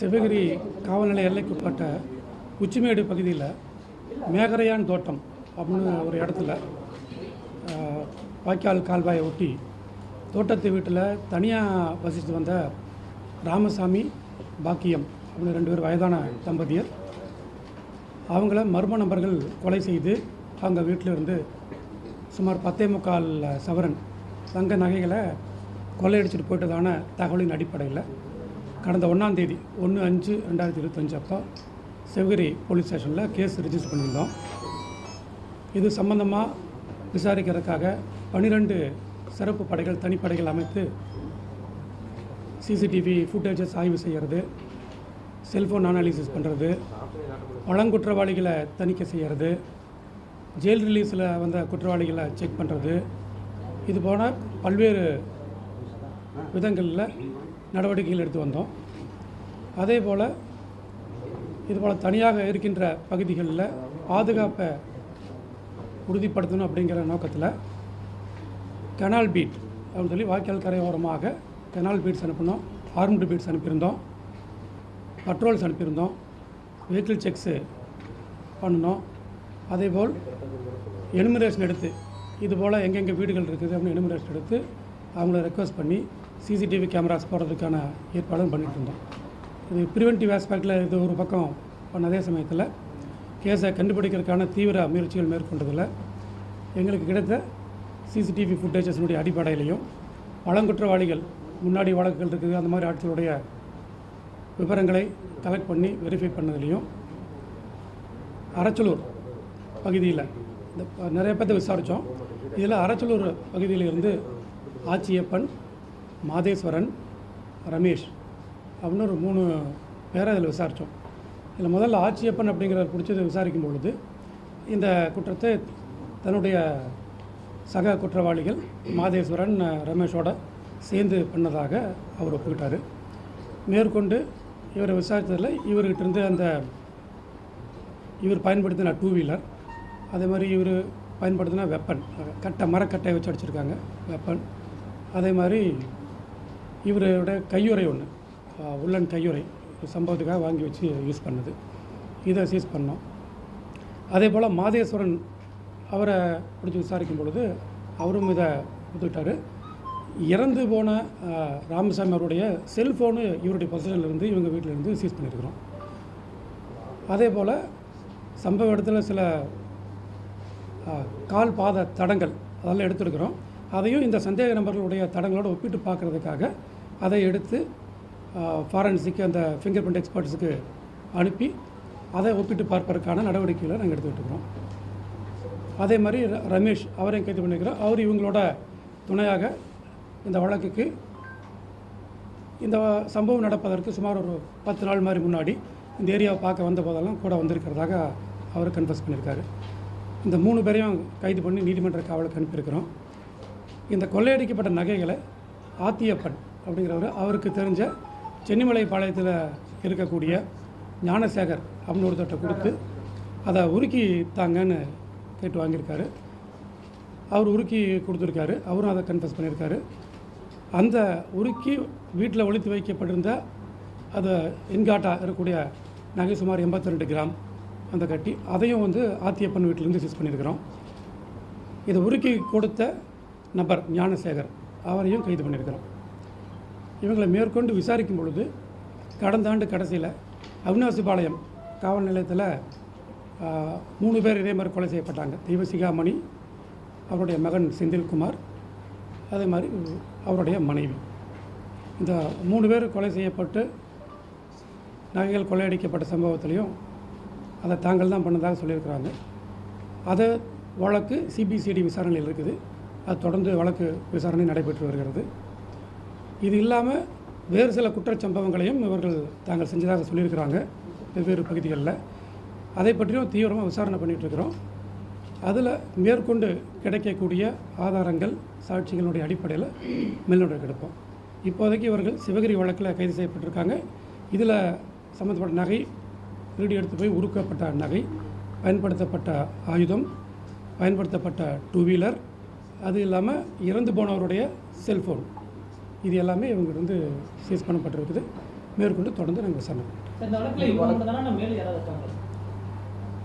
சிவகிரி காவல்நிலைய எல்லைக்குட்பட்ட உச்சிமேடு பகுதியில் மேகரையான் தோட்டம் அப்படின்னு ஒரு இடத்துல வாய்க்கால் கால்வாயை ஒட்டி தோட்டத்து வீட்டில் தனியாக வசித்து வந்த ராமசாமி பாக்கியம் அப்படின்னு ரெண்டு பேர் வயதான தம்பதியர். அவங்கள மர்ம நபர்கள் கொலை செய்து அவங்க வீட்டில் இருந்து சுமார் பத்தே முக்கால் சவரன் தங்க நகைகளை கொள்ளையடிச்சிட்டு போயிட்டதான தகவலின் அடிப்படையில் கடந்த ஒன்றாம் தேதி ஒன்று அஞ்சு ரெண்டாயிரத்தி இருபத்தஞ்சு அப்போ சிவகிரி போலீஸ் ஸ்டேஷனில் கேஸ் ரிஜிஸ்டர் பண்ணியிருந்தோம். இது சம்பந்தமாக விசாரிக்கிறதுக்காக பன்னிரெண்டு சிறப்பு படைகள் தனிப்படைகள் அமைத்து சிசிடிவி ஃபுட்டேஜஸ் ஆய்வு செய்கிறது செல்ஃபோன் அனாலிசிஸ் பண்ணுறது பழங்குற்றவாளிகளை தணிக்கை செய்கிறது ஜெயில் ரிலீஸில் வந்த குற்றவாளிகளை செக் பண்ணுறது இது போன பல்வேறு விதங்களில் நடவடிக்கைகள் எடுத்து வந்தோம். அதே போல் இதுபோல் தனியாக இருக்கின்ற பகுதிகளில் பாதுகாப்பை உறுதிப்படுத்தணும் அப்படிங்கிற நோக்கத்தில் கெனால் பீட் அப்படின்னு சொல்லி வாய்க்கால் கரையோரமாக கெனால் பீட்ஸ் அனுப்பினோம். ஆர்ம்டு பீட்ஸ் அனுப்பியிருந்தோம். பட்ரோல்ஸ் அனுப்பியிருந்தோம். வெஹிக்கிள் செக்ஸு பண்ணினோம். அதேபோல் எனுமிரேஷன் எடுத்து இதுபோல் எங்கெங்கே வீடுகள் இருக்குது அப்படின்னு எனுமிரேஷன் எடுத்து அவங்கள ரெக்வஸ்ட் பண்ணி சிசிடிவி கேமராஸ் போடுறதுக்கான ஏற்பாடும் பண்ணிகிட்டு இருந்தோம் இது ப்ரிவென்டிவ் ஆஸ்பெக்டில் இது ஒரு பக்கம் பண்ண அதே சமயத்தில் கேஸை கண்டுபிடிக்கிறதுக்கான தீவிர முயற்சிகள் மேற்கொண்டதில் எங்களுக்கு கிடைத்த சிசிடிவி ஃபுட்டேஜஸினுடைய அடிப்படையிலையும் பழங்குற்றவாளிகள் முன்னாடி வழக்குகள் இருக்குது அந்த மாதிரி ஆட்களுடைய விவரங்களை கலெக்ட் பண்ணி வெரிஃபை பண்ணதுலேயும் அரச்சலூர் பகுதியில் இந்த நிறைய பேர்த்த விசாரித்தோம் இதில் அரச்சலூர் பகுதியில் இருந்து ஆச்சியப்பன் மாதேஸ்வரன் ரமேஷ் அப்படின்னு ஒரு மூணு பேரை அதில் விசாரித்தோம். இதில் முதல்ல ஆட்சியப்பன் அப்படிங்கிறத பிடிச்சது விசாரிக்கும் பொழுது இந்த குற்றத்தை தன்னுடைய சக குற்றவாளிகள் மாதேஸ்வரன் ரமேஷோட சேர்ந்து பண்ணதாக அவர் ஒப்புக்கிட்டார். மேற்கொண்டு இவரை விசாரித்ததில் இவர்கிட்டருந்து அந்த இவர் பயன்படுத்தின டூ வீலர் அதே மாதிரி இவர் பயன்படுத்தின வெப்பன் கட்டை மரக்கட்டையை வச்சு அடிச்சிருக்காங்க வெப்பன் அதே மாதிரி இவரோட கையுறை ஒன்று உள்ளன் கையுறை. சம்பவத்துக்காக வாங்கி வச்சு யூஸ் பண்ணது. இதை சீஸ் பண்ணோம். அதே போல் மாதேஸ்வரன் அவரை பிடிச்சி விசாரிக்கும் பொழுது அவரும் இதை ஒத்துக்கிட்டாரு இறந்து போன ராமசாமி அவருடைய செல்ஃபோனு இவருடைய பொசிஷன்லேருந்து இவங்க வீட்டிலேருந்து சீஸ் பண்ணியிருக்கிறோம். அதே போல் சம்பவ இடத்துல சில கால் பாத தடங்கள் அதெல்லாம் எடுத்துருக்கிறோம். அதையும் இந்த சந்தேக நபர்களுடைய தடங்களோடு ஒப்பிட்டு பார்க்குறதுக்காக அதை எடுத்து ஃபாரன்சிக்கு அந்த ஃபிங்கர் பிரிண்ட் எக்ஸ்பர்ட்ஸுக்கு அனுப்பி அதை ஒப்பிட்டு பார்ப்பதற்கான நடவடிக்கைகளை நாங்கள் எடுத்துக்கிட்டு இருக்கிறோம் அதே மாதிரி ர- ரமேஷ் அவரையும் கைது பண்ணிக்கிறோம். அவர் இவங்களோட துணையாக இந்த வழக்குக்கு இந்த சம்பவம் நடப்பதற்கு சுமார் ஒரு பத்து நாள் மாதிரி முன்னாடி இந்த ஏரியாவை பார்க்க வந்த போதெல்லாம் கூட வந்திருக்கிறதாக அவர் கன்ஃபர்ஸ் பண்ணியிருக்காரு. இந்த மூணு பேரையும் கைது பண்ணி நீதிமன்ற காவலுக்கு அனுப்பியிருக்கிறோம். இந்த கொள்ளையடிக்கப்பட்ட நகைகளை ஆத்தியப்பன் அப்படிங்கிறவர். அவருக்கு தெரிஞ்ச சென்னிமலை பாளையத்தில் இருக்கக்கூடிய ஞானசேகர் அப்படின்னு ஒருத்தர்கிட்ட கொடுத்து அதை உருக்கி தாங்கன்னு கேட்டு வாங்கியிருக்காரு. அவர் உருக்கி கொடுத்துருக்காரு. அவரும் அதை கன்ஃபஸ் பண்ணியிருக்காரு. அந்த உருக்கி வீட்டில் ஒழித்து வைக்கப்பட்டிருந்த அதை என்காட்டா இருக்கக்கூடிய நகை சுமார் 82 கிராம் அந்த கட்டி அதையும் வந்து ஆத்தியப்பன் வீட்டிலேருந்து சீஸ் பண்ணியிருக்கிறோம். இதை உருக்கி கொடுத்த நபர் ஞானசேகர் அவரையும் கைது பண்ணியிருக்கிறோம் இவங்களை மேற்கொண்டு விசாரிக்கும் பொழுது கடந்த ஆண்டு கடைசியில் அவினாசிபாளையம் காவல் நிலையத்தில் மூணு பேர் இதே மாதிரி கொலை செய்யப்பட்டாங்க. தெய்வசிகாமணி அவருடைய மகன் செந்தில்குமார் அதே மாதிரி அவருடைய மனைவி. இந்த மூணு பேர் கொலை செய்யப்பட்டு நகைகள் கொள்ளையடிக்கப்பட்ட சம்பவத்திலையும் அதை தாங்கள் தான் பண்ணதாக சொல்லியிருக்கிறாங்க. அதை வழக்கு சிபிசிடி விசாரணையில் இருக்குது. அது தொடர்ந்து வழக்கு விசாரணை நடைபெற்று வருகிறது. இது இல்லாமல் வேறு சில குற்றச்சம்பவங்களையும் இவர்கள் தாங்கள் செஞ்சதாக சொல்லியிருக்கிறாங்க வெவ்வேறு பகுதிகளில். அதை பற்றியும் தீவிரமாக விசாரணை பண்ணிகிட்ருக்கிறோம் அதில் மேற்கொண்டு கிடைக்கக்கூடிய ஆதாரங்கள் சாட்சிகளுடைய அடிப்படையில் மேல்நடவடிக்கை எடுப்போம் இப்போதைக்கு இவர்கள் சிவகிரி வழக்கில் கைது செய்யப்பட்டிருக்காங்க. இதில் சம்மந்தப்பட்ட நகை திருடி எடுத்து போய் உருக்கப்பட்ட நகை பயன்படுத்தப்பட்ட ஆயுதம் பயன்படுத்தப்பட்ட டூ வீலர் அது இல்லாமல் இறந்து போனவருடைய செல்ஃபோன் இது எல்லாமே இவங்க வந்து சீஸ் பண்ணப்பட்டிருக்குது. மேற்கொண்டு தொடர்ந்து நாங்கள் விசாரணை இருக்காங்களா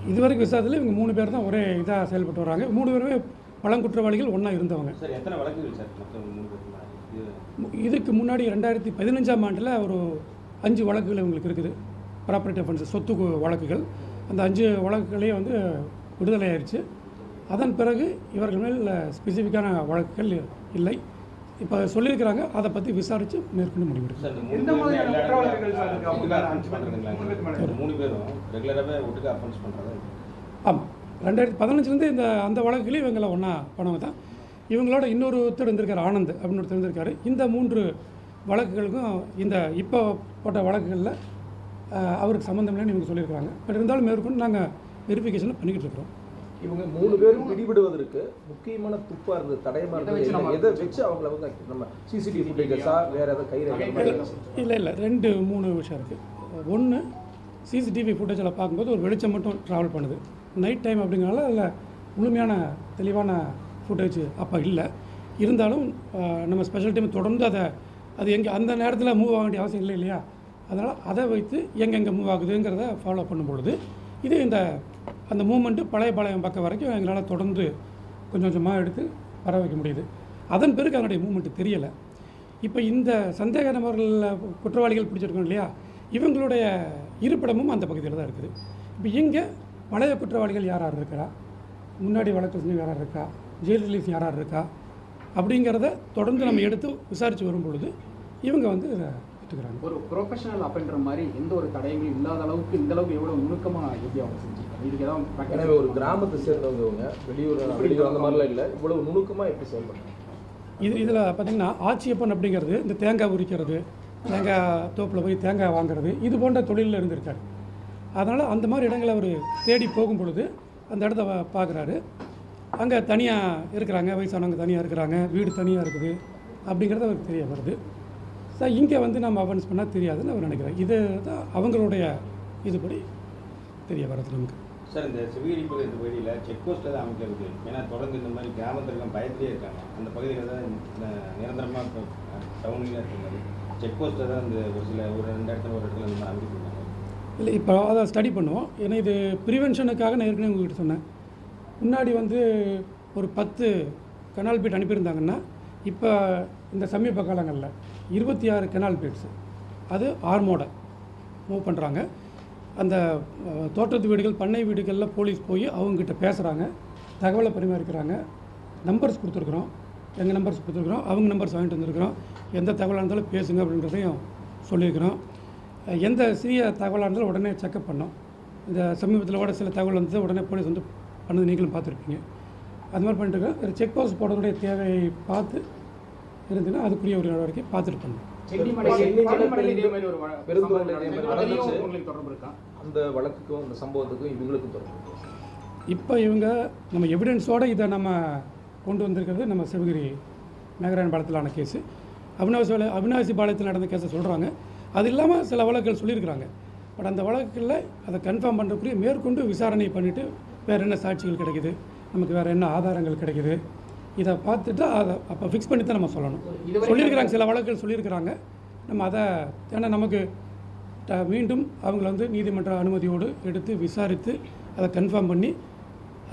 இதுவரைக்கும் விசாரத்தில் இவங்க மூணு பேர் தான் ஒரே இதாக செயல்பட்டு வராங்க. மூணு பேருமே பழங்குற்றவாளிகள் ஒன்றா இருந்தவங்க. சார் எத்தனை வழக்குகள் சார்? மொத்தம் மூணு பேருக்கு முன்னாடி? இது மு- இதுக்கு முன்னாடி ரெண்டாயிரத்தி பதினஞ்சாம் ஆண்டில் ஒரு அஞ்சு வழக்குகள் இவங்களுக்கு இருக்குது. ப்ராப்பர்ட்டி அஃபென்ஸ் சொத்து வழக்குகள். அந்த அஞ்சு வழக்குகளையும் வந்து விடுதலை ஆயிடுச்சு அதன் பிறகு இவர்கள் மேல் ஸ்பெசிஃபிக்கான வழக்குகள் இல்லை. இப்போ சொல்லியிருக்கிறாங்க. அதை பற்றி விசாரித்து மேற்கொண்டு முடிவெடுக்கும் ஆமாம் ரெண்டாயிரத்தி பதினஞ்சுலேருந்து இந்த அந்த வழக்குலையும் இவங்களை ஒன்றா போனவங்க தான். இவங்களோட இன்னொரு ஒருத்தர் இருந்திருக்காரு ஆனந்த் அப்படின்னு ஒருத்தர் இருந்திருக்காரு. இந்த மூன்று வழக்குகளுக்கும் இந்த இப்போ போட்ட வழக்குகளில் அவருக்கு சம்மந்தம் இல்லைன்னு இவங்க சொல்லியிருக்காங்க பட் இருந்தாலும் மேற்கொண்டு நாங்கள் வெரிஃபிகேஷன் பண்ணிக்கிட்டு இருக்கிறோம். இவங்க மூணு பேரும் பிடிபடுவதற்கு முக்கியமான துப்பா இருந்தது தடயமா எதை இருந்தது எதை வச்சு அவங்கள வந்து நம்ம சிசிடிவி ஃபுட்டேஜஸா வேற ஏதாவது கை ரேகை இல்லை இல்லை. ரெண்டு மூணு விஷயம் இருக்குது ஒன்று சிசிடிவி ஃபுட்டேஜில் பார்க்கும்போது ஒரு வெளிச்சம் மட்டும் ட்ராவல் பண்ணுது. நைட் டைம் அப்படிங்கிறனால அதில் முழுமையான தெளிவான ஃபுட்டேஜ் அப்போ இல்லை. இருந்தாலும் நம்ம ஸ்பெஷல் டைம் தொடர்ந்து அதை அது எங்கே அந்த நேரத்தில் மூவ் ஆக வேண்டிய அவசியம் இல்லை இல்லையா? அதனால் அதை வைத்து எங்கெங்கே மூவ் ஆகுதுங்கிறத ஃபாலோ பண்ணும் பொழுது இது இந்த அந்த மூமெண்ட்டு பழைய பாளையம் பக்கம் வரைக்கும் எங்களால் தொடர்ந்து கொஞ்சம் கொஞ்சமாக எடுத்து வர வைக்க முடியுது. அதன் பிறகு அதனுடைய மூமெண்ட்டு தெரியலை. இப்போ இந்த சந்தேக நபர்கள் குற்றவாளிகள் பிடிச்சிருக்கோம் இல்லையா? இவங்களுடைய இருப்பிடமும் அந்த பகுதியில் தான் இருக்குது. இப்போ இங்கே பழைய குற்றவாளிகள் யார் யார் இருக்கிறா முன்னாடி வழக்கு செஞ்சு யார் இருக்கா? ஜெயில் ரிலீஸ் யார் யார் இருக்கா? அப்படிங்கிறத தொடர்ந்து நம்ம எடுத்து விசாரித்து வரும் பொழுது இவங்க வந்து எடுத்துக்கிறாங்க ஒரு ப்ரொஃபஷனல் அப்படின்ற மாதிரி எந்த ஒரு தடயங்களும் இல்லாத அளவுக்கு இந்த அளவுக்கு எவ்வளோ நுணுக்கமாக எப்படி அவங்க எனவே ஒரு கிராமத்தை சேர்ந்தவங்க வெளியூர் வெளியூர் அந்த மாதிரிலாம் இல்லை. இவ்வளவு நுணுக்கமா எப்படி செயல்படுறாங்க இது இதில் பார்த்திங்கன்னா ஆட்சியப்பன் அப்படிங்கிறது இந்த தேங்காய் உரிக்கிறது தேங்காய் தோப்பில் போய் தேங்காய் வாங்குறது இது போன்ற தொழிலில் இருந்திருக்காரு. அதனால் அந்த மாதிரி இடங்களை அவர் தேடி போகும் பொழுது அந்த இடத்த பார்க்குறாரு அங்கே தனியாக இருக்கிறாங்க வயசானவங்க தனியாக இருக்கிறாங்க வீடு தனியாக இருக்குது அப்படிங்கிறது அவருக்கு தெரிய வருது. சார் இங்கே வந்து நம்ம அஃபென்ஸ் பண்ணால் தெரியாதுன்னு அவர் நினைக்கிறார். இது தான் அவங்களுடைய இதுபடி தெரிய வருது நமக்கு. சார் இந்த சிவகிரி இந்த பகுதியில் செக் போஸ்ட்டில் தான் அமைக்கிறது. ஏன்னா தொடர்ந்து இந்த மாதிரி கிராமத்தில் பயத்திலே இருக்காங்க. அந்த பகுதியில் தான் நிரந்தரமாக இப்போ டவுன்லேயே இருக்க மாதிரி செக் போஸ்ட்டில் தான் இந்த ஒரு சில ஒரு ரெண்டு இடத்துல ஒரு இடத்துல இந்த மாதிரி அமைக்கிறாங்க இல்லை இப்போ அதை ஸ்டடி பண்ணுவோம். ஏன்னா இது ப்ரிவென்ஷனுக்காக நான் ஏற்கனவே உங்ககிட்ட சொன்னேன். முன்னாடி வந்து ஒரு பத்து கனால் பீட் அனுப்பியிருந்தாங்கன்னா இப்போ இந்த சமீப காலங்களில் இருபத்தி ஆறு கெனால் பீட்ஸு அது ஆர்மோட மூவ் பண்ணுறாங்க அந்த தோட்டத்து வீடுகள் பண்ணை வீடுகளில் போலீஸ் போய் அவங்கக்கிட்ட பேசுகிறாங்க தகவலை பரிமாறிக்கிறாங்க. நம்பர்ஸ் கொடுத்துருக்குறோம். எங்கள் நம்பர்ஸ் கொடுத்துருக்குறோம். அவங்க நம்பர்ஸ் வாங்கிட்டு வந்திருக்கிறோம். எந்த தகவலாக இருந்தாலும் பேசுங்க அப்படின்றதையும் சொல்லியிருக்கிறோம். எந்த சிறிய தகவலாக இருந்தாலும் உடனே செக்கப் பண்ணோம். இந்த சமீபத்தில் கூட சில தகவல் வந்து உடனே போலீஸ் வந்து பண்ணது நீங்களும் பார்த்துருப்பீங்க. அது மாதிரி பண்ணிட்டு இருக்கோம். ஒரு செக் போஸ்ட் போடுறதுடைய தேவையை பார்த்து இருந்துன்னா அதுக்குரிய ஒரு நடவடிக்கை பார்த்துட்டு பண்ணணும் அந்த வழக்குக்கும் இந்த சம்பவத்துக்கும் இவங்களுக்கும் தொடர்பு. இப்போ இவங்க நம்ம எவிடன்ஸோடு இதை நம்ம கொண்டு வந்திருக்கிறது நம்ம சிவகிரி மேகராயன் பாலத்திலான கேஸு அவினாசி அவினாசி பாளையத்தில் நடந்த கேஸை சொல்கிறாங்க அது இல்லாமல் சில வழக்குகள் சொல்லியிருக்கிறாங்க. பட் அந்த வழக்குகளில் அதை கன்ஃபார்ம் பண்ணுறக்குரிய மேற்கொண்டு விசாரணை பண்ணிவிட்டு வேறு என்ன சாட்சிகள் கிடைக்குது? நமக்கு வேறு என்ன ஆதாரங்கள் கிடைக்குது? இதை பார்த்துட்டு அதை அப்போ ஃபிக்ஸ் பண்ணி தான் நம்ம சொல்லணும். சொல்லியிருக்கிறாங்க சில வழக்குகள் சொல்லியிருக்கிறாங்க. நம்ம அதை ஏன்னா நமக்கு மீண்டும் அவங்கள வந்து நீதிமன்ற அனுமதியோடு எடுத்து விசாரித்து அதை கன்ஃபார்ம் பண்ணி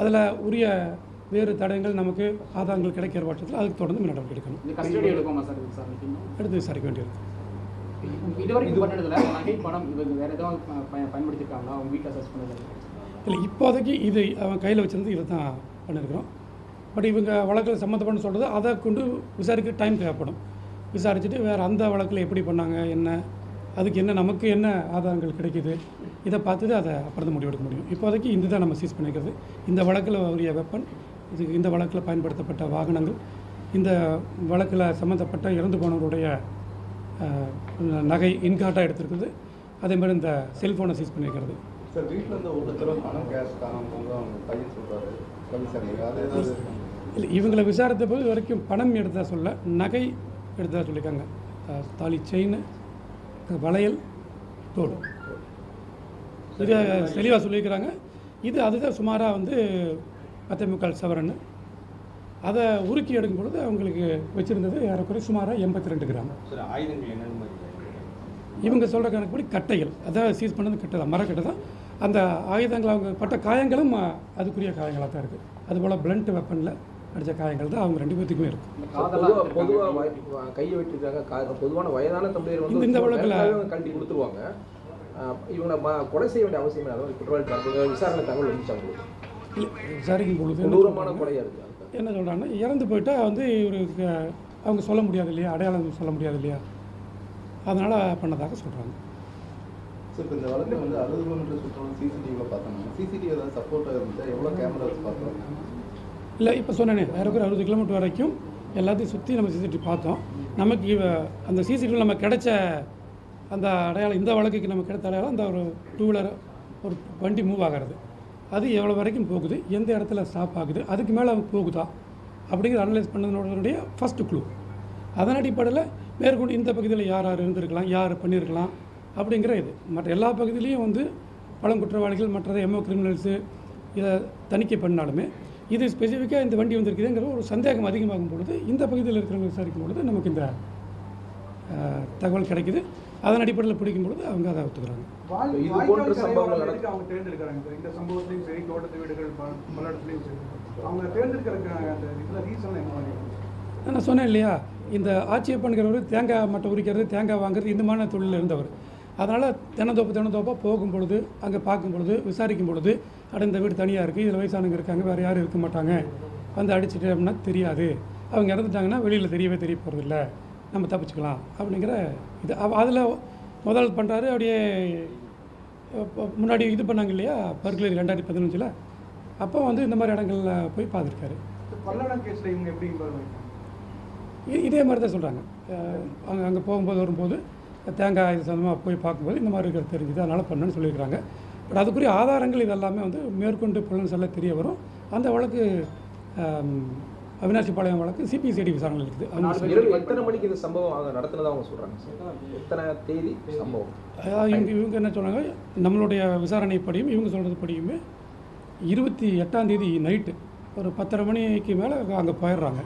அதில் உரிய வேறு தடயங்கள் நமக்கு ஆதாரங்கள் கிடைக்கிற பட்சத்தில் அதுக்கு தொடர்ந்து நடவடிக்கை எடுக்கணும். எடுத்து விசாரிக்க வேண்டியிருக்கு. பண்ணது இல்லை இப்போதைக்கு இது அவன் கையில் வச்சிருந்து இதை தான் பண்ணியிருக்கிறோம். பட் இவங்க வழக்கில் சம்மந்தப்பட்டு சொல்கிறது அதை கொண்டு விசாரிக்க டைம் தேவைப்படும். விசாரிச்சுட்டு வேறு அந்த வழக்கில் எப்படி பண்ணாங்க என்ன அதுக்கு என்ன நமக்கு என்ன ஆதாரங்கள் கிடைக்குது இதை பார்த்துட்டு அதை அப்புறம் தான் முடிவெடுக்க முடியும். இப்போதைக்கு இந்த தான் நம்ம சீஸ் பண்ணிக்கிறது. இந்த வழக்கில் உரிய வெப்பன் இது இந்த வழக்கில் பயன்படுத்தப்பட்ட வாகனங்கள் இந்த வழக்கில் சம்மந்தப்பட்ட இறந்து போனவருடைய நகை இன்கார்ட்டாக எடுத்திருக்குது. அதே மாதிரி இந்த செல்ஃபோனை சீஸ் பண்ணியிருக்கிறது சார் வீட்டில் இருந்து ஒரு தடவை பணம் கேஷ் காணாம பையன் சொல்கிறாரு இல்லை இவங்களை விசாரித்த போது வரைக்கும் பணம் எடுத்ததா சொல்ல நகை எடுத்ததா சொல்லியிருக்காங்க. தாலி செயின் வளையல் தோடு. இதை தெளிவாக சொல்லியிருக்கிறாங்க. இது அதுதான் சுமாராக வந்து பத்தே முக்கால் சவரன் அதை உருக்கி எடுக்கும் பொழுது அவங்களுக்கு வச்சுருந்தது ஏறக்குறைய சுமாராக எண்பத்தி ரெண்டு கிராம் இவங்க சொல்கிற கணக்குப்படி கட்டைகள். அதாவது சீஸ் பண்ணது கட்டை தான் மரக்கட்டை தான். அந்த ஆயுதங்கள் அவங்க பட்ட காயங்களும் அதுக்குரிய காயங்களாக தான் இருக்குது அதுபோல் பிளண்ட் வெப்பனில் அடித்த காயங்கள் தான் அவங்க ரெண்டு பேர்த்துக்குமே இருக்குது இந்த பொதுவாக கையை வெட்டிருக்காங்க. கா- பொதுவான வயதான தமிழர் வந்து இந்த- வழக்குல- கழட்டி கொடுத்துருவாங்க. இவங்களை ம- கொலை செய்ய வேண்டிய அவசியம் இல்லை. அதாவது குற்றவாளி விசாரணை தகவல் வந்துச்சு அவங்களுக்கு. விசாரிக்கும் பொழுது என்ன கொடூரமான சொல்றாங்க? கொலையா இருக்கு அது. என்ன சொல்கிறாங்கன்னா இறந்து போயிட்டா வந்து இவருக்கு அவங்க சொல்ல முடியாது இல்லையா? அடையாளம் சொல்ல முடியாது இல்லையா? அதனால் பண்ணதாக சொல்கிறாங்க ஸோ இப்போ இந்த வழக்கில் வந்து அறுபது கிலோமீட்டர் சுற்றணும் சிசிடிவியில் பார்த்தாங்க சிசிடிவி ஏதாவது சப்போர்ட்டாக இருந்துச்சா? எவ்வளோ கேமராஸ் பார்த்தோம்? இல்லை இப்போ சொன்னேனே ஏறக்குறைய அறுபது கிலோமீட்டர் வரைக்கும் எல்லாத்தையும் சுற்றி நம்ம சிசிடிவி பார்த்தோம். நமக்கு அந்த சிசிடிவி நம்ம கிடைச்ச அந்த அடையாளம் இந்த வழக்குக்கு நம்ம கிடைத்த அடையாளம் அந்த ஒரு டூ வீலர் ஒரு வண்டி மூவ் ஆகிறது. அது எவ்வளோ வரைக்கும் போகுது எந்த இடத்துல ஸ்டாப் ஆகுது அதுக்கு மேலே போகுதா அப்படிங்கிற அனலைஸ் பண்ணதனுடைய ஃபஸ்ட்டு க்ளூ அதன் அடிப்படையில் மேற்கொண்டு இந்த பகுதியில் யார் யார் இருந்திருக்கலாம் யார் பண்ணியிருக்கலாம் அப்படிங்கிற இது. மற்ற எல்லா பகுதியிலையும் வந்து பழங்குற்றவாளிகள் மற்ற எம்ஓ கிரிமினல்ஸு இதை தணிக்கை பண்ணாலுமே இது ஸ்பெசிஃபிக்காக இந்த வண்டி வந்திருக்குதுங்கிற ஒரு சந்தேகம் அதிகமாகும் பொழுது இந்த பகுதியில் இருக்கிறவங்க விசாரிக்கும் பொழுது நமக்கு இந்த தகவல் கிடைக்குது. அதன் அடிப்படையில் பிடிக்கும் பொழுது அவங்க அதை ஒத்துக்கிறாங்க. வாழ்- இது வாய்க்கால் போன்ற கரையோரம் சம்பவங்கள் எதுக்கு அவங்க தேர்ந்தெடுக்கிறாங்க. சார் இந்த சம்பவத்திலையும் சரி தோட்டத்து வீடுகள் பல பல இடத்துலையும் சரி. அவங்க தேர்ந்தெடுக்கிற அந்த இதில் ரீசன் என்ன மாதிரி? நான் சொன்னேன் இல்லையா இந்த ஆட்சியப்பன்கிறவர் தேங்காய் மட்டை உரிக்கிறது தேங்காய் வாங்குறது இந்த மாதிரி தொழிலில் இருந்தவர். அதனால் தினந்தோப்பு தினந்தோப்பாக போகும் பொழுது அங்கே பார்க்கும் பொழுது விசாரிக்கும் பொழுது அட இந்த வீடு தனியாக இருக்குது இதில் வயசானவங்க இருக்காங்க வேறு யாரும் இருக்க மாட்டாங்க. வந்து அடிச்சுட்டு அப்படின்னா தெரியாது. அவங்க இறந்துட்டாங்கன்னா வெளியில் தெரியவே தெரிய போகிறதில்ல நம்ம தப்பிச்சுக்கலாம் அப்படிங்கிற இது. அதில் முதல் பண்ணுறாரு அப்படியே அப்ப முன்னாடி இது பண்ணாங்க இல்லையா? பர்குலரி ரெண்டாயிரத்தி பதினஞ்சில். அப்போ வந்து இந்த மாதிரி இடங்களில் போய் பார்த்துருக்காரு. இதே மாதிரி தான் சொல்கிறாங்க அங்கே அங்கே போகும்போது வரும்போது தேங்காய் இது சம்மந்தமாக போய் பார்க்கும்போது இந்த மாதிரி இருக்கிறது தெரிஞ்சுது அதனால் பண்ணேன்னு சொல்லியிருக்காங்க பட் அதுக்குரிய ஆதாரங்கள் இதெல்லாமே வந்து மேற்கொண்டு புலன் சொல்ல தெரிய வரும். அந்த வழக்கு ஆம், அவினாசிபாளையம் வழக்கு சிபிசிஐடி விசாரணை இருக்குது. எத்தனை மணிக்கு இந்த சம்பவம் அவங்க அவங்க சொல்றாங்க சார்? எத்தனை தேதி சம்பவம்? இவங்க இவங்க என்ன சொன்னாங்க நம்மளுடைய விசாரணைப்படியும் இவங்க சொல்கிறது படியுமே இருபத்தி எட்டாம் தேதி நைட்டு ஒரு பத்தரை மணிக்கு மேலே அங்கே போயிடுறாங்க.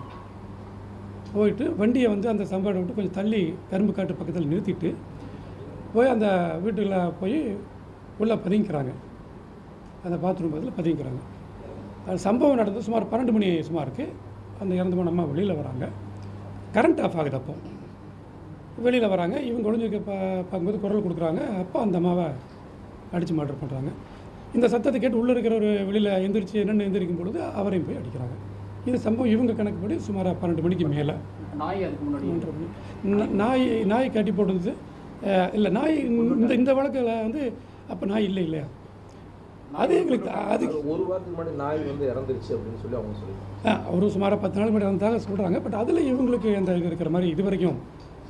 போயிட்டு வண்டியை வந்து அந்த சம்பவம் விட்டு கொஞ்சம் தள்ளி கரும்பு காட்டு பக்கத்தில் நிறுத்திட்டு போய் அந்த வீட்டுக்குள்ள போய் உள்ளே பதுங்கிக்கிறாங்க. அந்த பாத்ரூம் பக்கத்தில் பதுங்கிக்கிறாங்க. அது சம்பவம் நடந்து சுமார் பன்னெண்டு மணி சுமாருக்கு. அந்த இறந்து போன அம்மா வெளியில் வராங்க. கரண்ட் ஆஃப் ஆகுது அப்போ. வெளியில் வராங்க. இவங்க ஒளிஞ்சிருக்க பா பார்க்கும்போது குரல் கொடுக்குறாங்க. அப்போ அந்த அம்மாவை அடித்து மர்டர் பண்ணுறாங்க இந்த சத்தத்தை கேட்டு உள்ளே இருக்கிற ஒரு வெளியில் எந்திரிச்சு என்னென்னு எந்திரிக்கும் பொழுது அவரையும் போய் அடிக்கிறாங்க. இது சம்பவம் இவங்க கணக்குப்படி சுமார் பன்னெண்டு மணிக்கு மேலே. நாய் அதுக்கு முன்னாடி. நாய் நாய் கட்டி போட்டுருந்துச்சு இல்லை நாய் இந்த இந்த வழக்கில் வந்து அப்போ நாய் இல்லை இல்லையா? அது எங்களுக்கு அது ஒரு வாரத்துக்கு முன்னாடி நாய் வந்து இறந்துருச்சு அப்படின்னு சொல்லி அவங்க சொல்லி ஆ, ஒரு சுமாராக பத்து நாள் முன்னாடி வந்ததாக சொல்கிறாங்க பட் அதில் இவங்களுக்கு எந்த இது இருக்கிற மாதிரி இது வரைக்கும்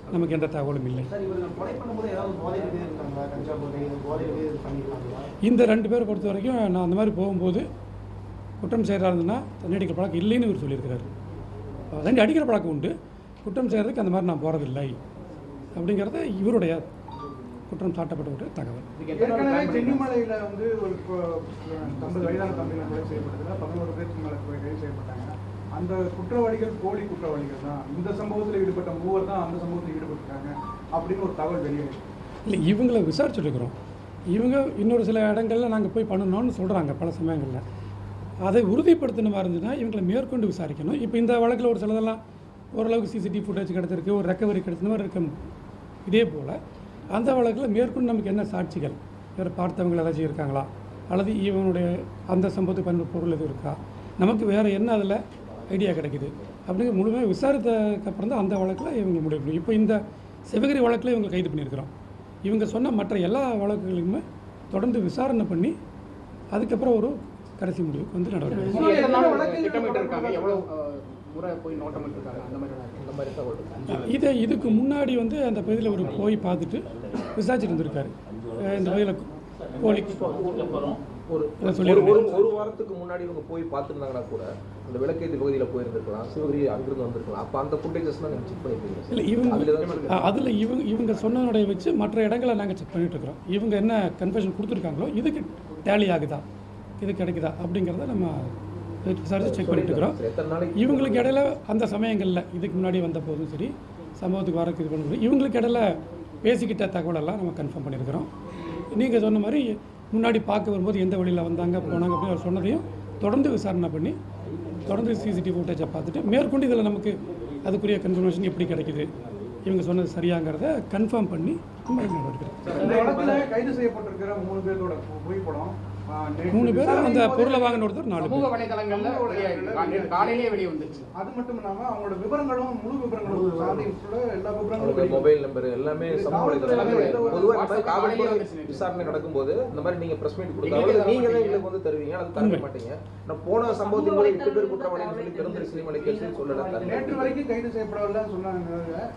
நமக்கு எந்த தகவலும் இல்லை. இந்த ரெண்டு பேரை பொறுத்த வரைக்கும் நான் அந்த மாதிரி போகும்போது குற்றம் செய்கிறதா இருந்ததுன்னா தண்ணி அடிக்கிற பழக்கம் இல்லைன்னு இவர் சொல்லியிருக்கிறாரு. தண்ணி அடிக்கிற பழக்கம் உண்டு. குற்றம் செய்கிறதுக்கு அந்த மாதிரி நான் போகிறதில்லை அப்படிங்கிறத இவருடைய குற்றம் சாட்டப்பட்ட தகவல். plan பண்ணிருக்காங்க? சென்னிமலையில் வந்து ஒரு ஐம்பது வயதான தம்பிகள் கொலை செய்யப்பட்டதில் பதினோரு பேருக்கு மேலே கைது செய்யப்பட்டாங்க. அந்த குற்றவாளிகள் போலி குற்றவாளிகள் தான். இந்த சம்பவத்தில் ஈடுபட்ட மூவர் தான் அந்த சம்பவத்தில் ஈடுபட்டிருக்காங்க அப்படின்னு ஒரு தகவல் வெளியாயிருக்கு. இல்லை இவங்களை விசாரிச்சுட்டு இருக்கிறோம். இவங்க இன்னொரு சில இடங்கள்ல நாங்கள் போய் பண்ணணும்னு சொல்கிறாங்க பல சமயங்களில். அதை உறுதிப்படுத்தின மாதிரி இருந்துச்சுன்னா இவங்களை மேற்கொண்டு விசாரிக்கணும். இப்போ இந்த வழக்கில் ஒரு சிலதெல்லாம் ஓரளவுக்கு சிசிடிவி ஃபுட்டேஜ் கிடச்சிருக்கு ஒரு ரெக்கவரி கிடைச்ச மாதிரி இருக்க. இதே போல் அந்த வழக்கில் மேற்கொண்டு நமக்கு என்ன சாட்சிகள்? வேறு பார்த்தவங்க ஏதாச்சும் இருக்காங்களா? அல்லது இவனுடைய அந்த சம்பவத்துக்கு பயன்படுத்த பொருள் எதுவும் இருக்கா? நமக்கு வேறு என்ன அதில் ஐடியா கிடைக்குது? அப்படிங்கிற முழுமையாக விசாரித்ததுக்கு அப்புறம் தான் அந்த வழக்கில் இவங்க முடிவு பண்ணணும் இப்போ இந்த சிவகிரி வழக்கில் இவங்க கைது பண்ணியிருக்கிறோம். இவங்க சொன்ன மற்ற எல்லா வழக்குகளையுமே தொடர்ந்து விசாரணை பண்ணி அதுக்கப்புறம் ஒரு கடைசி முடிவுக்கு வந்து நடவடிக்கை. இதை இதுக்கு முன்னாடி வந்து அந்த பகுதியில் ஒரு போய் பார்த்துட்டு விசாரிச்சுட்டு இருந்திருக்காரு இந்த பகுதியில் கோழி ஒரு ஒரு வாரத்துக்கு முன்னாடி இவங்க போய் பார்த்துருந்தாங்கன்னா கூட அந்த விளக்கேத்தி பகுதியில் போயிருந்திருக்கலாம் சிவகிரி அங்கிருந்து வந்திருக்கலாம். அப்போ அந்த ஃபுட்டேஜஸ் தான் நீங்கள் செக் பண்ணிருக்கீங்க இல்லை இவங்க அதுல இவங்க இவங்க சொன்னதோடைய வச்சு மற்ற இடங்களை நாங்கள் செக் பண்ணிட்டு இருக்கிறோம். இவங்க என்ன கன்ஃபெஷன் கொடுத்துருக்காங்களோ இதுக்கு டேலி ஆகுதா? இது கிடைக்குதா அப்படிங்கிறத நம்ம விசாரித்து செக் பண்ணிட்டு இருக்கிறோம். இவங்களுக்கு இடையில அந்த சமயங்களில் இதுக்கு முன்னாடி வந்த போதும் சரி சம்பவத்துக்கு வரக்கு இது பண்ணும்போது இவங்களுக்கு இடையில பேசிக்கிட்ட தகவலெல்லாம் நம்ம கன்ஃபார்ம் பண்ணியிருக்கிறோம். நீங்கள் சொன்ன மாதிரி முன்னாடி பார்க்க வரும்போது எந்த வழியில் வந்தாங்க போனாங்க அப்படின்னு அவர் சொன்னதையும் தொடர்ந்து விசாரணை பண்ணி தொடர்ந்து சிசிடிவி ஃபுட்டேஜை பார்த்துட்டு மேற்கொண்டு இதில் நமக்கு அதுக்குரிய கன்ஃபர்மேஷன் எப்படி கிடைக்குது இவங்க சொன்னது சரியாங்கிறத கன்ஃபார்ம் பண்ணி நம்ம நடவடிக்கை கைது செய்யப்பட்டிருக்கிற மூணு பேரோட புகைப்படம் மூணு பேர் அந்த பொருளை வாங்கின ஒருத்தர் நாலு சமூக வலைதளங்கள்ல காலையிலேயே வெளியே வந்துச்சு அது மட்டும் இல்லாம அவங்களோட விவரங்களும் முழு விவரங்களும் எல்லா விவரங்களும் மொபைல் நம்பர் எல்லாமே சமூக வலைதளங்கள் பொதுவாக இந்த மாதிரி காவல்துறை. விசாரணை நடக்கும்போது இந்த மாதிரி நீங்க பிரஸ் மீட் கொடுத்தாலும் தர நீங்க தான். எங்களுக்கு வந்து தருவீங்க அது தர மாட்டீங்க. நான் போன சம்பவத்தின் போது எட்டு பேர் குற்றவாளின்னு சொல்லி பெருந்தரி சினிமலை கேஸ் சொல்லல. நேற்று. வரைக்கும் கைது செய்யப்படவில்லை சொன்னாங்க.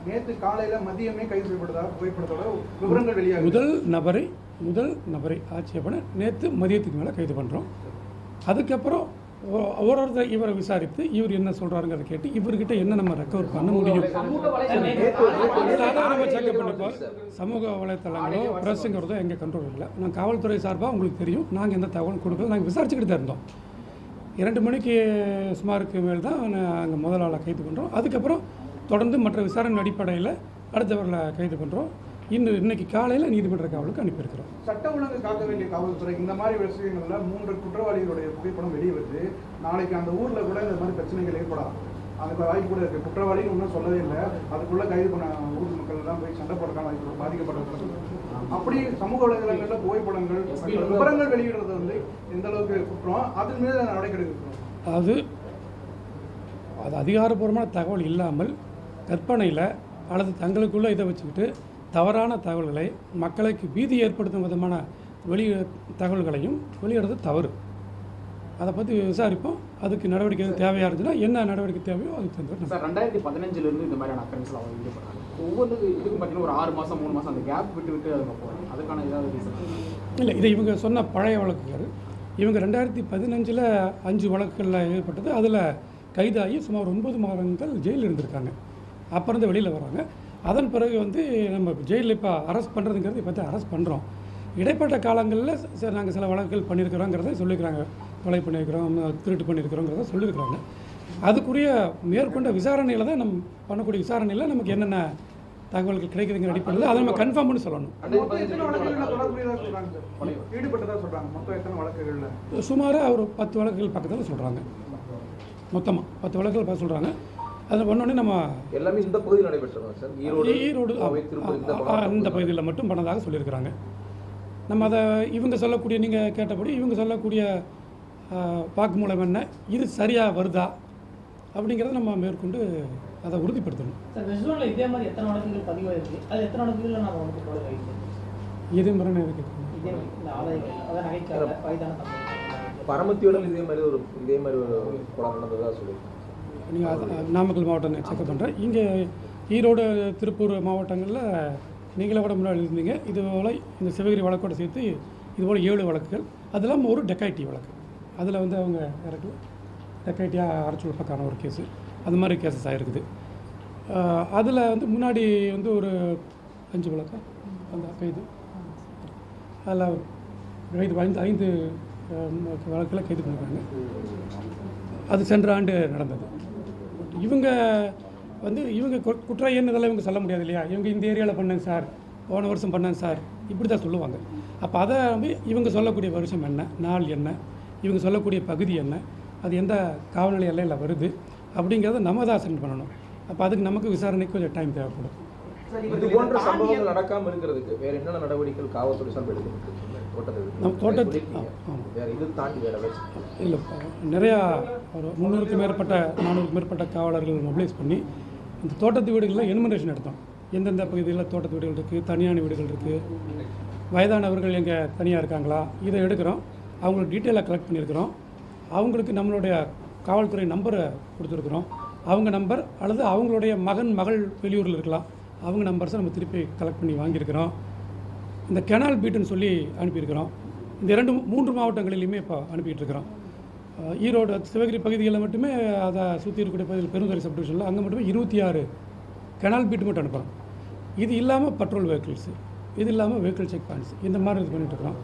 நேற்று காலையில மதியமே கைது செய்யப்பட்டதாக புகைப்படத்தோட விவரங்கள் வெளியாகுது முதல் நபரை முதல் நபரை ஆட்சேபனை நேற்று மதியத்துக்கு மேலே கைது பண்ணுறோம் அதுக்கப்புறம் ஒரு ஒருத்தர் இவரை விசாரித்து இவர் என்ன சொல்கிறாருங்கிறத கேட்டு இவர்கிட்ட என்ன நம்ம ரெக்கவர் பண்ண முடியும்? அதை நம்ம செக்அப் பண்ணிப்போம். சமூக வலைத்தளங்களோ ப்ரெஸ்ஸுங்கிறதோ எங்கள் கண்ட்ரோல் இல்லை. நான் காவல்துறை சார்பாக உங்களுக்கு தெரியும். நாங்கள் எந்த தகவலும் கொடுக்கல. நாங்கள் விசாரிச்சுக்கிட்டு தான் இருந்தோம். இரண்டு மணிக்கு சுமாருக்கு மேல் தான் நாங்கள் முதல் ஆளை கைது பண்ணுறோம் அதுக்கப்புறம் தொடர்ந்து மற்ற விசாரணை அடிப்படையில் அடுத்தவர்களை கைது பண்ணுறோம் இன்னும் இன்னைக்கு காலையில் நீதிமன்ற காவலுக்கு அனுப்பியிருக்கிறோம். சட்ட ஒழுங்கு காக்க வேண்டிய காவல்துறை இந்த மாதிரி விஷயங்கள்ல மூன்று குற்றவாளிகளுடைய புகைப்படம் வெளியே வருது. நாளைக்கு அந்த ஊர்ல கூட இந்த மாதிரி பிரச்சனைகள் ஏற்படலாம். அதுக்கு வாய்ப்பு கூட இருக்கு. குற்றவாளின்னு ஒன்றும் சொல்லவே இல்லை. அதுக்குள்ள கைது பண்ண ஊர் மக்கள் தான் போய் சண்டை போடுறதுக்கான வாய்ப்பு இருக்கு, பாதிக்கப்பட்டவர்கள் அப்படி சமூக வலைதளங்கள்ல புகைப்படங்கள் விவரங்கள் வெளியிடுறது வந்து எந்த அளவுக்கு குற்றம்? அதன் மீது நடவடிக்கை அது அது அதிகாரப்பூர்வமான தகவல் இல்லாமல் கற்பனையில் அல்லது தங்களுக்குள்ளே இதை வச்சுக்கிட்டு தவறான தகவல்களை மக்களுக்கு பீதி ஏற்படுத்தும் விதமான வெளி தகவல்களையும் வெளியிடுறது தவறு. அதை பற்றி விசாரிப்போம். அதுக்கு நடவடிக்கை தேவையாக இருந்துச்சுன்னா என்ன நடவடிக்கை தேவையோ அதுக்கு நம்ம சார் ரெண்டாயிரத்தி பதினஞ்சுல இருந்து இந்த மாதிரியான அக்கரன்ஸ்ல அவங்க ஈடுபடுறாங்க. ஒவ்வொரு இதுக்கும் பார்த்தீங்கன்னா ஒரு ஆறு மாசம் மூணு மாசம் அந்த கேப் விட்டு விட்டு அவங்க போறாங்க. அதுக்கான ஏதாவது இல்லை இதை இவங்க சொன்ன பழைய வழக்குகள் இவங்க ரெண்டாயிரத்தி பதினஞ்சில் அஞ்சு வழக்குகளில் ஏற்பட்டது. அதில் கைதாகி சுமார் ஒன்பது மாதங்கள் ஜெயிலில் இருந்திருக்காங்க. அப்புறம் வெளியில் வராங்க. அதன் பிறகு வந்து நம்ம ஜெயிலில் இப்போ அரெஸ்ட் பண்ணுறதுங்கிறது இப்போ அரெஸ்ட் பண்ணுறோம். இடைப்பட்ட காலங்களில் சார் நாங்கள் சில வழக்குகள் பண்ணியிருக்கிறோங்கிறத சொல்லியிருக்கிறாங்க. கொலை பண்ணியிருக்கிறோம் திருட்டு பண்ணியிருக்கிறோங்கிறத சொல்லியிருக்கிறாங்க. அதுக்குரிய மேற்கொண்ட விசாரணையில் தான் நம்ம பண்ணக்கூடிய விசாரணையில் நமக்கு என்னென்ன தகவல்கள் கிடைக்குதுங்கிற அடிப்படையில் அதை நம்ம கன்ஃபார்ம் பண்ணி சொல்லணும் சுமாராக ஒரு பத்து வழக்குகள் பக்கத்தில் சொல்கிறாங்க மொத்தமாக பத்து வழக்குகள் பார்த்து சொல்கிறாங்க அதில் ஒன்றொன்னே நம்ம எல்லாமே இந்த பகுதியில் நடைபெற்றதா சார்? ஈரோடு ஈரோடு இந்த பகுதியில் மட்டும் பண்ணதாக சொல்லியிருக்கிறாங்க. நம்ம அதை இவங்க சொல்லக்கூடிய நீங்கள் கேட்டபடி இவங்க சொல்லக்கூடிய வாக்குமூலம் என்ன? இது சரியாக வருதா? அப்படிங்கிறத நம்ம மேற்கொண்டு அதை உறுதிப்படுத்தணும். சார் வெஸ்டர்ன்ல இதே மாதிரி எத்தனை வழக்குகள் பதிவாயிருக்கு? அது வழக்குகள் நம்ம வந்து போட இருக்கு இதே பரமத்தியோட இதே மாதிரி ஒரு இதே மாதிரி ஒரு கொலை நடந்ததா சொல்லியிருக்காங்க. நீங்கள் நாமக்கல் மாவட்டம் செக்அப் பண்ணுறேன் இங்கே ஈரோடு திருப்பூர் மாவட்டங்களில் நீங்களே கூட முன்னாடி இருந்தீங்க. இது போல் இந்த சிவகிரி வழக்கோட சேர்த்து இதுபோல் ஏழு வழக்குகள். அது இல்லாமல் ஒரு டெக்காய்டி வழக்கு. அதில் வந்து அவங்க இறக்கு டெக்காய்டியாக அரைச்சி விடுறதுக்கான ஒரு கேஸு. அந்த மாதிரி கேசஸ் ஆகிருக்குது அதில் வந்து முன்னாடி வந்து ஒரு அஞ்சு வழக்கு? அந்த கைது. அதில் கைது ஐந்து ஐந்து வழக்கில் கைது பண்ணிருக்காங்க. அது சென்ற ஆண்டு நடந்தது. இவங்க வந்து இவங்க கு- குற்ற எண் இதெல்லாம் இவங்க சொல்ல முடியாது இல்லையா? இவங்க இந்த ஏரியாவில் பண்ணேங்க சார். போன வருஷம் பண்ணாங்க சார். இப்படி தான் சொல்லுவாங்க. அப்போ அதை வந்து இவங்க சொல்லக்கூடிய வருஷம் என்ன? நாள் என்ன? இவங்க சொல்லக்கூடிய பகுதி என்ன? அது எந்த காவல்நிலை எல்லையில் வருது? அப்படிங்கிறத நம்ம தான் அசென்ட் பண்ணணும். அப்போ அதுக்கு நமக்கு விசாரணைக்கு கொஞ்சம் டைம் தேவைப்படும். இது போன்ற சம்பவங்கள் நடக்காமல் இருக்கிறதுக்கு வேறு என்னென்ன நடவடிக்கைகள் காவல்துறை சார்பில் எடுக்கிறது நம்ம தோட்டத்து- சொல்லியிருக்கீங்க. ஆ, ஆமாம். வேற இது தாண்டி வேற வேற இல்லை நிறையா ஒரு முந்நூறுக்கும் மேற்பட்ட நானூறுக்கும் மேற்பட்ட காவலர்கள் மொபிலைஸ் பண்ணி இந்த தோட்டத்து வீடுகளில் எனுமரேஷன் எடுத்தோம். எந்தெந்த பகுதியில் தோட்டத்து வீடுகள் இருக்குது தனியான வீடுகள் இருக்குது வயதானவர்கள் எங்கே தனியாக இருக்காங்களா இதை எடுக்கிறோம். அவங்களுக்கு டீட்டெயிலாக கலெக்ட் பண்ணியிருக்கிறோம். அவங்களுக்கு நம்மளுடைய காவல்துறை நம்பரை கொடுத்துருக்குறோம். அவங்க நம்பர் அல்லது அவங்களுடைய மகன் மகள் வெளியூரில் இருக்கலாம். அவங்க நம்பர்ஸை நம்ம திருப்பி கலெக்ட் பண்ணி வாங்கியிருக்கிறோம். இந்த கெனால் பீட்டுன்னு சொல்லி அனுப்பியிருக்கிறோம். இந்த இரண்டு மூன்று மாவட்டங்களிலுமே இப்போ அனுப்பிட்டு இருக்கிறோம் ஈரோடு சிவகிரி பகுதிகளில் மட்டுமே அதை சுற்றி இருக்கக்கூடிய பகுதியில் பெருந்துறை சப்டிவிஷனில் அங்கே மட்டுமே இருபத்தி ஆறு கெனால் பீட்டு மட்டும் அனுப்புகிறோம். இது இல்லாமல் பெட்ரோல் வெஹிக்கிள்ஸு இது இல்லாமல் வெஹிக்கிள் செக் பாயிண்ட்ஸ் இந்த மாதிரி இது பண்ணிகிட்ருக்கிறோம்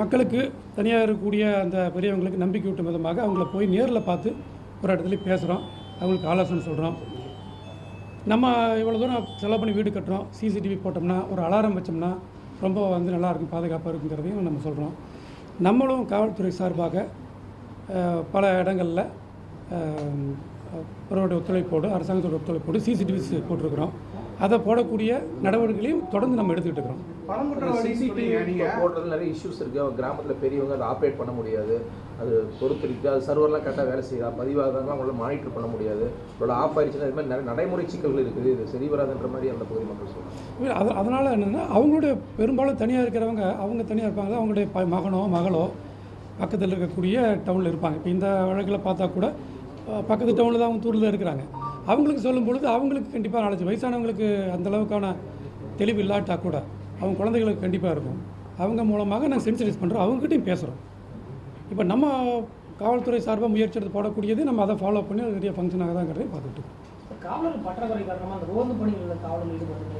மக்களுக்கு தனியாக இருக்கக்கூடிய அந்த பெரியவங்களுக்கு நம்பிக்கை ஊட்டும் விதமாக அவங்கள போய் நேரில் பார்த்து ஒரு இடத்துல பேசுகிறோம். அவங்களுக்கு ஆலோசனை சொல்கிறோம். நம்ம இவ்வளோ தூரம் செலவு பண்ணி வீடு கட்டுறோம் சிசிடிவி போட்டோம்னா ஒரு அலாரம் வச்சோம்னா ரொம்ப வந்து நல்லா இருக்கும் பாதுகாப்பாக இருக்குங்கிறதையும் நம்ம சொல்கிறோம் நம்மளும் காவல்துறை சார்பாக பல இடங்களில் பிறருடைய ஒத்துழைப்போடு அரசாங்கத்தோட ஒத்துழைப்போடு சிசிடிவிஸ் போட்டிருக்கிறோம். அதை போடக்கூடிய நடவடிக்கைகளையும் தொடர்ந்து நம்ம எடுத்துக்கிட்டு இருக்கிறோம். நீங்க போடுறது நிறைய இஷ்யூஸ் இருக்கு. அவங்க கிராமத்தில் பெரியவங்க அதை ஆப்ரேட் பண்ண முடியாது. அது பொறுத்து இருக்கு அது சர்வர்லாம் கரெக்டாக வேலை செய்யலாம் பதிவாதெல்லாம் அவங்களால மானிட்டர் பண்ண முடியாது. உங்களோட ஆஃப் ஆயிடுச்சுன்னா இது மாதிரி நிறைய நடைமுறை சிக்கல்கள் இருக்குது. இது சரி வராதுன்ற மாதிரி அந்த பகுதி மக்கள் சொல்றாங்க. அது அதனால் என்னென்னா அவங்களுடைய பெரும்பாலும் தனியாக இருக்கிறவங்க அவங்க தனியாக இருப்பாங்க அவங்களுடைய ப மகனோ மகளோ பக்கத்தில் இருக்கக்கூடிய டவுனில் இருப்பாங்க. இப்போ இந்த வழக்கில் பார்த்தா கூட பக்கத்து டவுனில் தான் அவங்க தூரில் இருக்கிறாங்க. அவங்களுக்கு சொல்லும் பொழுது அவங்களுக்கு கண்டிப்பாக நாலேஜ் வயசானவங்களுக்கு அந்த அளவுக்கான தெளிவு இல்லாட்டா கூட அவங்க குழந்தைகளுக்கு கண்டிப்பாக இருக்கும். அவங்க மூலமாக நாங்கள் சென்சிடைஸ் பண்ணுறோம் அவங்ககிட்டையும் பேசுகிறோம் இப்போ நம்ம காவல்துறை சார்பாக முயற்சி எடுத்து போடக்கூடியது நம்ம அதை ஃபாலோ பண்ணி அது நிறைய ஃபங்க்ஷன் ஆகுதாங்கிறதையும் பார்த்துட்டு காவலர் பற்றாக்குறை காரணமாக அந்த ரோந்து பணிகளில் காவலர் ஈடுபட்டு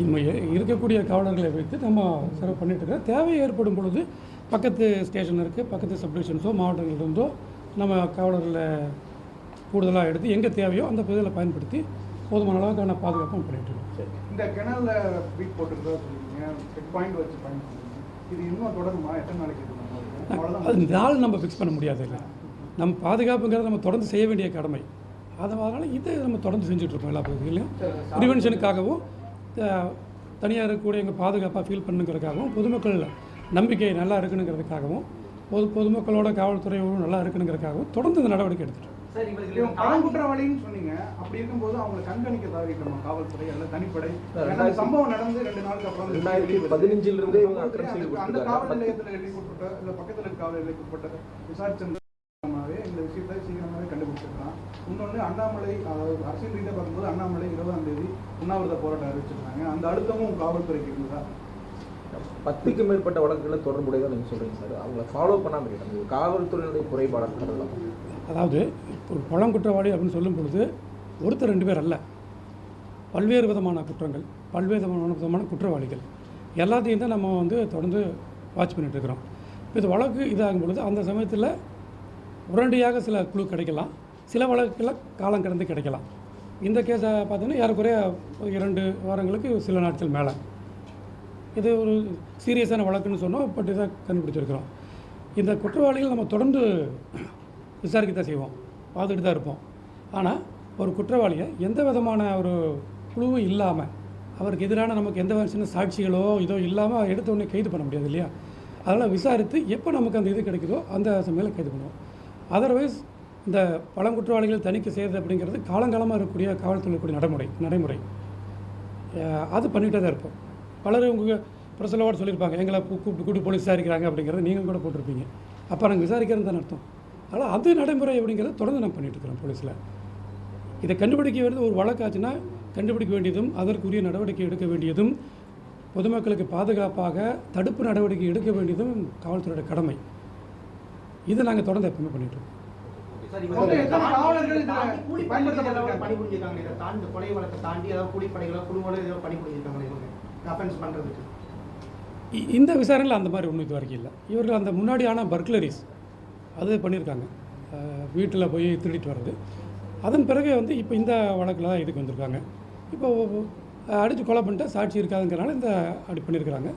இன்மை இருக்கக்கூடிய காவலர்களை வைத்து நம்ம சிறப்பு பண்ணிட்டு இருக்கிறோம் தேவை ஏற்படும் பொழுது பக்கத்து ஸ்டேஷன் இருக்குது பக்கத்து சப்டிவிஷன்ஸோ மாவட்டங்கள்லேருந்தோ நம்ம காவலர்களை கூடுதலாக எடுத்து எங்கே தேவையோ அந்த பகுதியில் பயன்படுத்தி போதுமான அளவுக்கான பாதுகாப்பு நம்ம பண்ணிட்டு இருக்கோம். இந்த கிணல்ல பீட் போட்டுருக்கா சொல்லிருக்கீங்க செக் பாயிண்ட் வச்சு பயன்படுத்துறீங்க. இது இன்னும் தொடருமா? எத்தனை நாளைக்கு இது பண்ணுவோம் அவ்வளோதான் அது நாள் நம்ம ஃபிக்ஸ் பண்ண முடியாது இல்லை. நம்ம பாதுகாப்புங்கிறத நம்ம தொடர்ந்து செய்ய வேண்டிய கடமை. அது அதனால் இதை நம்ம தொடர்ந்து செஞ்சுட்டு இருக்கோம் எல்லா பகுதிகளையும் ப்ரிவென்ஷனுக்காகவும் தனியாக இருக்கக்கூடிய எங்கள் பாதுகாப்பாக ஃபீல் பண்ணுங்கிறதுக்காகவும் பொதுமக்கள் நம்பிக்கை நல்லா இருக்கணுங்கிறதுக்காகவும் பொது பொதுமக்களோட காவல்துறையோடு நல்லா இருக்கணுங்கிறதுக்காகவும் தொடர்ந்து இந்த நடவடிக்கை எடுத்துட்டு இருக்கோம். சார் இவங்களுக்கு இவங்க பழங்குற்றவாளின்னு சொன்னீங்க. அப்படி இருக்கும்போது அவங்களை கண்காணிக்க தவறிட்டோமா காவல்துறை அல்ல தனிப்படை? சம்பவம் நடந்து ரெண்டு நாளுக்கு அப்புறம் ரெண்டாயிரத்தி. பதினஞ்சுல இருந்தே இவங்க அந்த- அக்கறை செலுத்தி அந்த காவல். நிலையத்தில் எழுதிக்கப்பட்ட இல்ல பக்கத்தில் இருக்க காவல் நிலையக்கப்பட்ட விசாரிச்சமாவே இந்த விஷயத்தை சீக்கிரமாவே கண்டுபிடிச்சிருக்கான் இன்னொன்று அண்ணாமலை அதாவது அரசியல் ரீதியாக பார்க்கும்போது அண்ணாமலை இருபதாம் தேதி உண்ணாவிரத போராட்டம் அறிவிச்சிருக்காங்க அந்த அழுத்தமும் காவல்துறைக்கு இருந்ததா பத்துக்கு மேற்பட்ட வழக்குகளை தொடர்புடையதாக நீங்கள் சொல்றீங்க சார். அவங்கள ஃபாலோ பண்ணாமல் இது காவல்துறையினுடைய குறைபாடாக அதாவது ஒரு பழங்குற்றவாளி அப்படின்னு சொல்லும் பொழுது ஒருத்தர் ரெண்டு பேர் அல்ல. பல்வேறு விதமான குற்றங்கள் பல்வேறு விதமான விதமான குற்றவாளிகள். எல்லாத்தையும் தான் நம்ம வந்து தொடர்ந்து வாட்ச் பண்ணிகிட்டு இருக்கிறோம். இது வழக்கு இதாகும் பொழுது அந்த சமயத்தில் உடனடியாக சில குழு கிடைக்கலாம். சில வழக்குகளில் காலம் கடந்து கிடைக்கலாம். இந்த கேஸை பார்த்தீங்கன்னா ஏறக்குறைய ஒரு இரண்டு வாரங்களுக்கு சில நாட்கள் மேலே. இது ஒரு சீரியஸான வழக்குன்னு சொன்னோம் பட் இதை கண்டுபிடிச்சிருக்கிறோம். இந்த குற்றவாளிகள் நம்ம தொடர்ந்து விசாரிக்க தான் செய்வோம். பார்த்துட்டு தான் இருப்போம். ஆனால் ஒரு குற்றவாளியை எந்த விதமான ஒரு குழுவும் இல்லாமல் அவருக்கு எதிரான நமக்கு எந்த சின்ன சாட்சிகளோ இதோ இல்லாமல் எடுத்த உடனே கைது பண்ண முடியாது இல்லையா? அதனால் விசாரித்து எப்போ நமக்கு அந்த இது கிடைக்குதோ அந்த சமயம் கைது பண்ணுவோம். அதர்வைஸ் இந்த பழங்குற்றவாளிகள் தணிக்கை செய்கிறது அப்படிங்கிறது காலங்காலமாக இருக்கக்கூடிய காவல்துறை கூடிய நடைமுறை நடைமுறை. அது பண்ணிகிட்டே தான் இருப்போம். பலர் உங்கள் பிரசலோடு சொல்லியிருப்பாங்க எங்களை கூப்பிட்டு கூப்பிட்டு போலீஸ் விசாரிக்கிறாங்க அப்படிங்கிறத நீங்கள் கூட போட்டிருப்பீங்க. அப்போ நாங்கள் விசாரிக்கிறது தான் அர்த்தம். அதனால் அது நடைமுறை அப்படிங்கிறத தொடர்ந்து நம்ம பண்ணிட்டு இருக்கிறோம் போலீஸில். இதை கண்டுபிடிக்க வேண்டியது ஒரு வழக்காச்சுன்னா கண்டுபிடிக்க வேண்டியதும் அதற்குரிய நடவடிக்கை எடுக்க வேண்டியதும் பொதுமக்களுக்கு பாதுகாப்பாக தடுப்பு நடவடிக்கை எடுக்க வேண்டியதும் காவல்துறையோட கடமை. இதை நாங்கள் தொடர்ந்து எப்பவுமே பண்ணிட்டு இருக்கோம். சார் ஓகே, எத்தனை காவலர்கள் இதுல கூலி பயன்படுத்தப்பட்டிருக்காங்க? பணி புரிஞ்சிருக்காங்க இதை தாண்டி கொலை வழக்கை தாண்டி ஏதாவது கூலிப்படைகளோ குழுவோட ஏதோ பணி புரிஞ்சிருக்காங்க இவங்க அஃபென்ஸ் பண்றதுக்கு. இ- இந்த விசாரணையில் அந்த மாதிரி ஒன்றும் இது வரைக்கும் இல்லை. இவர்கள் அந்த முன்னாடியான பர்க்லரிஸ் அது பண்ணியிருக்காங்க. வீட்டில் போய் திருடிட்டு வர்றது. அதன் பிறகு வந்து இப்போ இந்த வழக்கில் தான் இதுக்கு வந்திருக்காங்க. இப்போ அடித்து கொலை பண்ணிட்டு சாட்சி இருக்காதுங்கிறனால இந்த அப்படி பண்ணியிருக்கிறாங்க.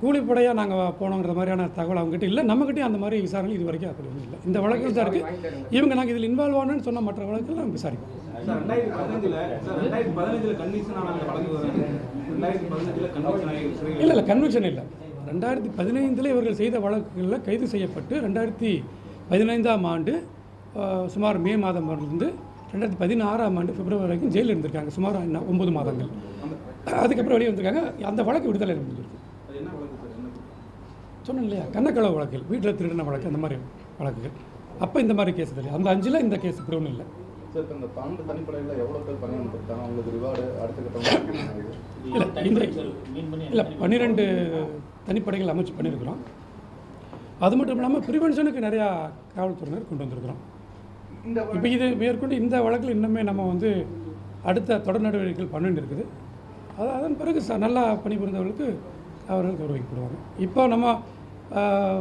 கூலிப்படையாக நாங்கள் போனோங்கிற மாதிரியான தகவல் அவங்ககிட்ட இல்லை. நம்மகிட்டயும் அந்த மாதிரி விசாரணை இது வரைக்கும் அப்படி ஒன்றும் இல்லை. இந்த வழக்கில் தான் இருக்குது இவங்க நாங்கள் இதில் இன்வால்வ் ஆனோன்னு சொன்ன மற்ற வழக்கில் நம்ம விசாரிப்போம். வழக்கு இல்லை இல்லை கன்விக்ஷன் இல்லை. ரெண்டாயிரத்தி பதினைந்தில் இவர்கள் செய்த வழக்குகளில் கைது செய்யப்பட்டு ரெண்டாயிரத்தி பதினைந்தாம் ஆண்டு சுமார் மே மாதம் இருந்து ரெண்டாயிரத்தி பதினாறாம் ஆண்டு பிப்ரவரி வரைக்கும் ஜெயிலில் இருந்திருக்காங்க சுமார் ஒன்பது மாதங்கள். அதுக்கப்புறம் வெளியே வந்திருக்காங்க அந்த வழக்கு விடுதலை முடிஞ்சிருக்கு சொன்னேன் இல்லையா? கண்ணக்களவு வழக்கு வீட்டில் திருடின வழக்கு அந்த மாதிரி வழக்குகள். அப்போ இந்த மாதிரி கேஸ் இல்லை. அந்த அஞ்சில் இந்த கேஸ் இப்படி ஒன்றும் இல்லை. சார் இப்போ இந்த பன்னெண்டு தனிப்படையில் எவ்வளோ பேர் பணி வந்துருக்காங்க அவங்களுக்கு ரிவார்டு அடுத்த கட்டம் இல்லை பன்னிரெண்டு தனிப்படைகள் அமைச்சு பண்ணியிருக்கிறோம் அது மட்டும் இல்லாமல் ப்ரிவென்ஷனுக்கு நிறையா காவல்துறையினர் கொண்டு வந்திருக்கிறோம். இந்த இப்போ இது மேற்கொண்டு இந்த வழக்கில் இன்னுமே நம்ம வந்து அடுத்த தொடர் நடவடிக்கைகள் பண்ணிட்டு இருக்குது. அது அதன் பிறகு ச நல்லா பணிபுரிந்தவர்களுக்கு அவர்கள் கௌரவிக்கப்படுவாங்க. இப்போ நம்ம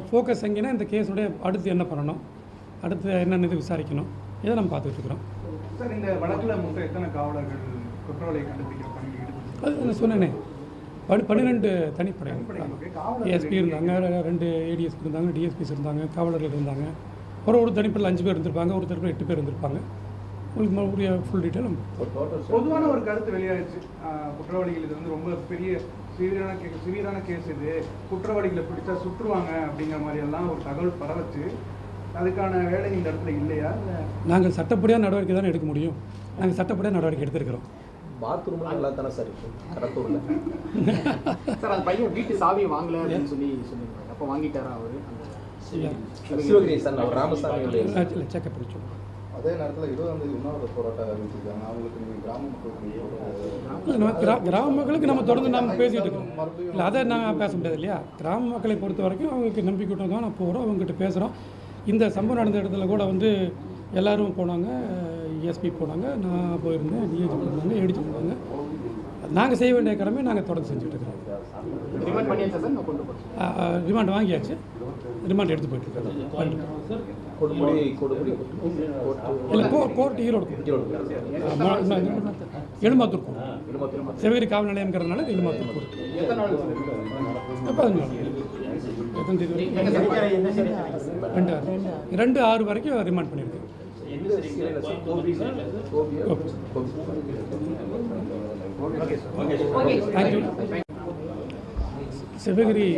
ஃபோக்கஸ் எங்கேன்னா இந்த கேஸுடைய அடுத்து என்ன பண்ணணும்? அடுத்து என்னென்ன இது விசாரிக்கணும்? இதை நம்ம பார்த்துட்டு இருக்கிறோம். சார் இந்த வழக்கில் மொத்தம் எத்தனை காவலர்கள் குற்றவாளியை கண்டுபிடிக்கிற பணியில் ஈடுபட்டு சொன்னேனே. பனி பன்னிரெண்டு தனிப்படை. ஏஎஸ்பி இருந்தாங்க ரெண்டு ஏடிஎஸ்பி இருந்தாங்க டிஎஸ்பிஸ் இருந்தாங்க காவலர்கள் இருந்தாங்க. ஒரு ஒரு தனிப்படையில் அஞ்சு பேர் இருந்திருப்பாங்க ஒரு தனிப்படையில் எட்டு பேர் இருந்திருப்பாங்க. உங்களுக்கு மறுபடிய ஃபுல் டீட்டெயில் பொதுவான ஒரு கருத்து வெளியாயிடுச்சு ஆஹ் குற்றவாளிகள் இது வந்து ரொம்ப பெரிய சிவியரான கே சிவியரான கேஸ் இது. குற்றவாளிகளை பிடிச்சா சுற்றுவாங்க அப்படிங்கிற மாதிரி எல்லாம் ஒரு தகவல் பரவச்சு. அதுக்கான வேலை இந்த இடத்துல இல்லையா? இல்லை. நாங்கள் சட்டப்படியாக நடவடிக்கை தானே எடுக்க முடியும். நாங்கள் சட்டப்படியாக நடவடிக்கை எடுத்திருக்கிறோம். பாத்ரூம்லாம் நல்லா தானே சார் இருக்கு கடத்தூரில். சார் அந்த பையன் வீட்டு சாவியை வாங்கல அப்படின்னு சொல்லி சொல்லியிருந்தாங்க அப்போ வாங்கிட்டாரா அவர்? அந்த சிவகிரி. சார் அவர் இல்லை செக்கப் சொல்லுவோம் அதே நேரத்தில் இருபதாம் தேதி உண்ணாவிரத போராட்டம் அறிவிச்சிருக்காங்க. அவங்களுக்கு நீங்கள் கிராம மக்களுக்கு இல்லை, நம்ம கிரா கிராம மக்களுக்கு நம்ம தொடர்ந்து நம்ம பேசிகிட்டு இருக்கோம். இல்லை அதை நான் பேச முடியாது இல்லையா? கிராம மக்களை பொறுத்த வரைக்கும் அவங்களுக்கு நம்பிக்கைட்டும் தான் நான் போகிறோம் அவங்ககிட்ட பேசுகிறோம் இந்த சம்பவம் நடந்த இடத்துல கூட வந்து எல்லாரும் போனாங்க எஸ்பி போனாங்க. நான் போயிருந்தேன் டிஏஜி போனாங்க ஏடிஜி போனாங்க. நாங்கள் செய்ய வேண்டிய கடமை நாங்கள் தொடர்ந்து செஞ்சுட்டு இருக்கிறோம். ரிமைண்ட் பண்ணியாச்சா சார்? நான் கொண்டு போகிறேன் ரிமாண்ட் வாங்கியாச்சு. ரிமாண்ட் எடுத்து போயிட்டு இருக்கோம் இல்லை கோ கோர்ட் ஈரோடு எழுமாத்தூர் கோர்ட் சிவகிரி காவல் நிலையம்ங்கிறதுனால எழுமாத்தூர் கோர்ட் பதினஞ்சு எத்தனை தேதி ரெண்டு ஆறு ரெண்டு ஆறு வரைக்கும் ரிமாண்ட் பண்ணியிருக்கு தேங்க்யூ சிவகிரி